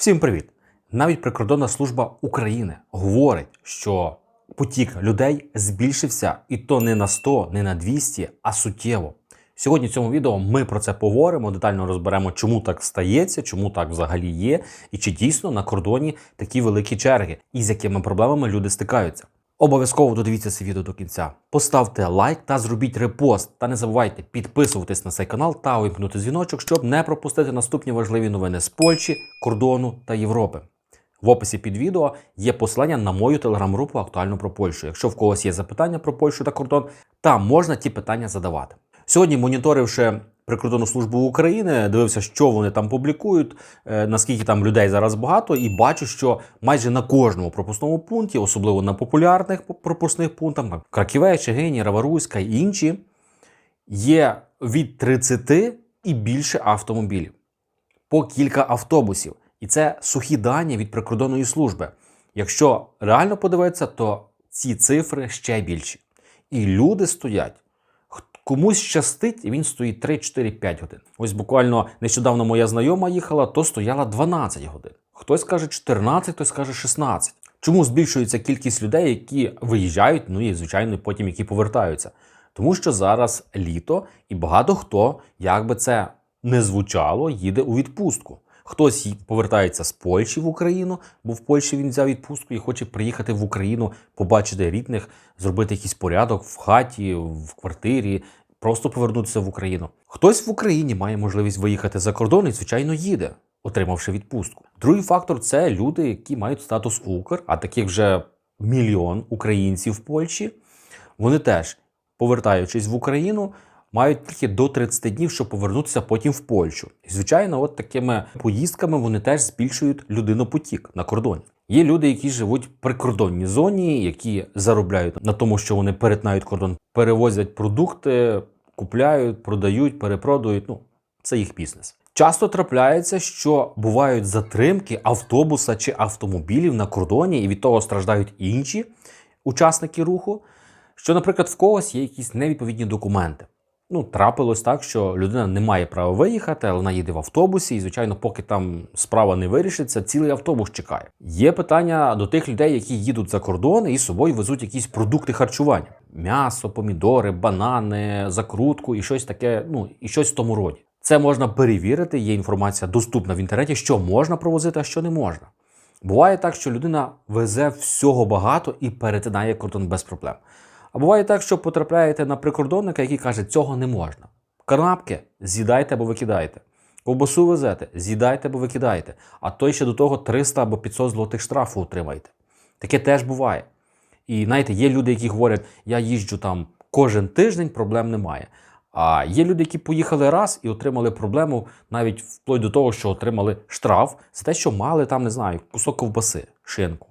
Всім привіт! Навіть прикордонна служба України говорить, що потік людей збільшився, і то не на 100, не на 200, а суттєво. Сьогодні в цьому відео ми про це поговоримо, детально розберемо, чому так стається, чому так взагалі є, і чи дійсно на кордоні такі великі черги, і з якими проблемами люди стикаються. Обов'язково додивіться це відео до кінця. Поставте лайк та зробіть репост. Та не забувайте підписуватись на цей канал та увімкнути дзвіночок, щоб не пропустити наступні важливі новини з Польщі, кордону та Європи. В описі під відео є посилання на мою телеграм-групу актуально про Польщу. Якщо в когось є запитання про Польщу та кордон, там можна ті питання задавати. Сьогодні, моніторивши прикордонну службу України, дивився, що вони там публікують, е, наскільки там людей зараз багато, і бачу, що майже на кожному пропускному пункті, особливо на популярних пропускних пунктах, Краківе, Чигині, Раваруська і інші, є від 30 і більше автомобілів, по кілька автобусів. І це сухі дані від прикордонної служби. Якщо реально подивитися, то ці цифри ще більші. І люди стоять. Комусь щастить, і він стоїть 3, 4, 5 годин. Ось буквально нещодавно моя знайома їхала, то стояла 12 годин. Хтось каже 14, хтось каже 16. Чому збільшується кількість людей, які виїжджають, ну і звичайно, потім які повертаються? Тому що зараз літо, і багато хто, як би це не звучало, їде у відпустку. Хтось повертається з Польщі в Україну, бо в Польщі він взяв відпустку і хоче приїхати в Україну, побачити рідних, зробити якийсь порядок в хаті, в квартирі, просто повернутися в Україну. Хтось в Україні має можливість виїхати за кордон і, звичайно, їде, отримавши відпустку. Другий фактор це люди, які мають статус Укр, а таких вже мільйон українців в Польщі. Вони теж, повертаючись в Україну, мають тільки до 30 днів, щоб повернутися потім в Польщу. І, звичайно, от такими поїздками вони теж збільшують людинопотік на кордоні. Є люди, які живуть в прикордонній зоні, які заробляють на тому, що вони перетинають кордон, перевозять продукти, купляють, продають, перепродають. Ну, це їх бізнес. Часто трапляється, що бувають затримки автобуса чи автомобілів на кордоні, і від того страждають інші учасники руху. Що, наприклад, в когось є якісь невідповідні документи. Ну, трапилось так, що людина не має права виїхати, але вона їде в автобусі, і, звичайно, поки там справа не вирішиться, цілий автобус чекає. Є питання до тих людей, які їдуть за кордон і з собою везуть якісь продукти харчування: м'ясо, помідори, банани, закрутку і щось таке, ну і щось в тому роді. Це можна перевірити. Є інформація доступна в інтернеті, що можна провозити, а що не можна. Буває так, що людина везе всього багато і перетинає кордон без проблем. А буває так, що потрапляєте на прикордонника, який каже, цього не можна. Канапки з'їдайте або викидайте. Ковбасу везете, з'їдайте або викидайте. А то ще до того 300 або 500 злотих штрафу отримаєте. Таке теж буває. І знаєте, є люди, які говорять, я їжджу там кожен тиждень, проблем немає. А є люди, які поїхали раз і отримали проблему навіть вплоть до того, що отримали штраф за те, що мали там, не знаю, кусок ковбаси, шинку.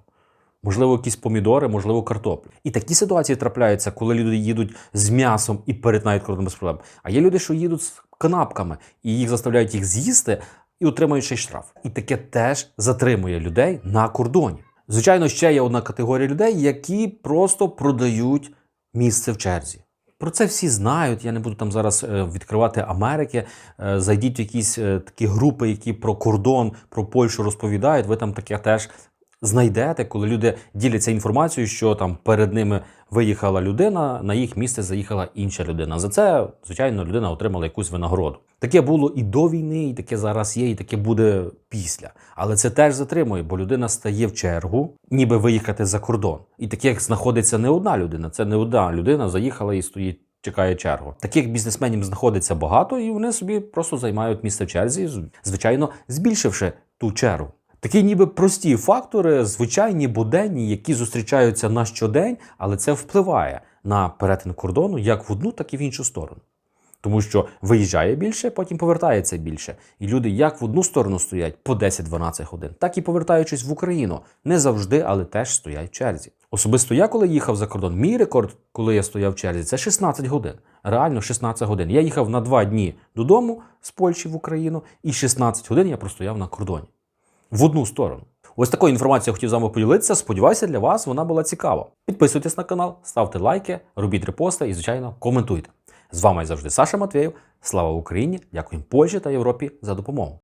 Можливо, якісь помідори, можливо, картоплю. І такі ситуації трапляються, коли люди їдуть з м'ясом і перетинають кордон без проблем. А є люди, що їдуть з канапками, і їх заставляють їх з'їсти і отримують ще й штраф. І таке теж затримує людей на кордоні. Звичайно, ще є одна категорія людей, які просто продають місце в черзі. Про це всі знають. Я не буду там зараз е, відкривати Америки. Е, Зайдіть в якісь е, такі групи, які про кордон, про Польщу розповідають. Ви там таке теж знайдете, коли люди діляться інформацією, що там перед ними виїхала людина, на їх місце заїхала інша людина. За це, звичайно, людина отримала якусь винагороду. Таке було і до війни, і таке зараз є, і таке буде після. Але це теж затримує, бо людина стає в чергу, ніби виїхати за кордон. І таких знаходиться не одна людина. Це не одна людина заїхала і стоїть. Чекає чергу. Таких бізнесменів знаходиться багато, і вони собі просто займають місце в черзі, звичайно, збільшивши ту чергу. Такі ніби прості фактори, звичайні буденні, які зустрічаються на щодень, але це впливає на перетин кордону як в одну, так і в іншу сторону. Тому що виїжджає більше, потім повертається більше. І люди як в одну сторону стоять по 10-12 годин, так і повертаючись в Україну. Не завжди, але теж стоять в черзі. Особисто я, коли їхав за кордон, мій рекорд, коли я стояв в черзі, це 16 годин. Реально 16 годин. Я їхав на 2 дні додому з Польщі в Україну, і 16 годин я простояв на кордоні в одну сторону. Ось такою інформацією хотів з вами поділитися. Сподіваюся, для вас вона була цікава. Підписуйтесь на канал, ставте лайки, робіть репости і, звичайно, коментуйте. З вами завжди Саша Матвєєв. Слава Україні! Дякуємо Польщі та Європі за допомогу.